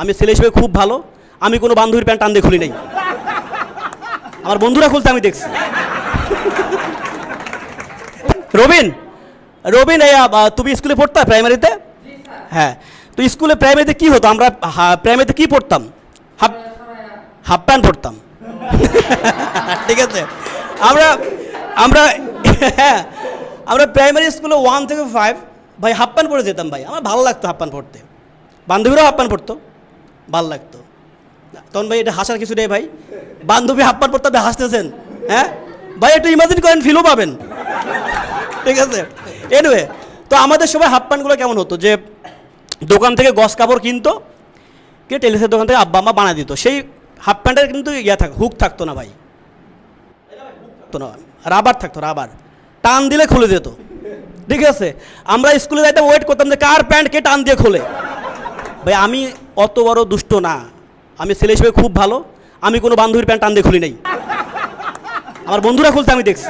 আমি ছেলে হিসেবে খুব ভালো, আমি কোনো বান্ধবীর প্যান্ট টান দিয়ে খুলি নাই। আমার বন্ধুরা খুলতে আমি দেখছি। রবিন রবিন তুমি স্কুলে পড়তা প্রাইমারিতে? হ্যাঁ তো স্কুলে প্রাইমারিতে কি হতো? আমরা প্রাইমারিতে কি পড়তাম? হাফ হাফ প্যান্ট পড়তাম। ঠিক আছে। আমরা আমরা হ্যাঁ আমরা প্রাইমারি স্কুলে ওয়ান থেকে ফাইভ ভাই, হাফ প্যান্ট পরে যেতাম, ভাই। আমার ভালো লাগতো হাফ প্যান্ট পরতে বান্ধবীরাও হাফ প্যান্ট পরতো ভালো লাগতো। তখন ভাই এটা হাসার কিছু নেই ভাই। বান্ধবী হাফ প্যান্ট পরতে হাসতেছেন হ্যাঁ? ভাই, একটু ইমাজিন করেন ফিলও পাবেন। ঠিক আছে? এনিওয়ে তো আমাদের সময় হাফ প্যান্টগুলো কেমন হতো? যে দোকান থেকে গস কাপড় কিনতো কে টেলিসের দোকান থেকে আব্বা, আম্মা বানা দিত। সেই হাফ প্যান্টের কিন্তু ইয়া থাক হুক থাকতো না ভাই। তো না। রাবার থাকতো রাবার টান দিলে খুলে যেত। ঠিক আছে? আমরা স্কুলে যাইতে ওয়েট করতাম যে কার প্যান্ট কে টান দিয়ে খোলে। ভাই, আমি অত বড় দুষ্ট না। আমি ছেলে হিসেবে খুব ভালো। আমি কোনো বান্ধবীর প্যান্ট টান দিয়ে খুলি নাই। আমার বন্ধুরা খুলতে আমি দেখছি।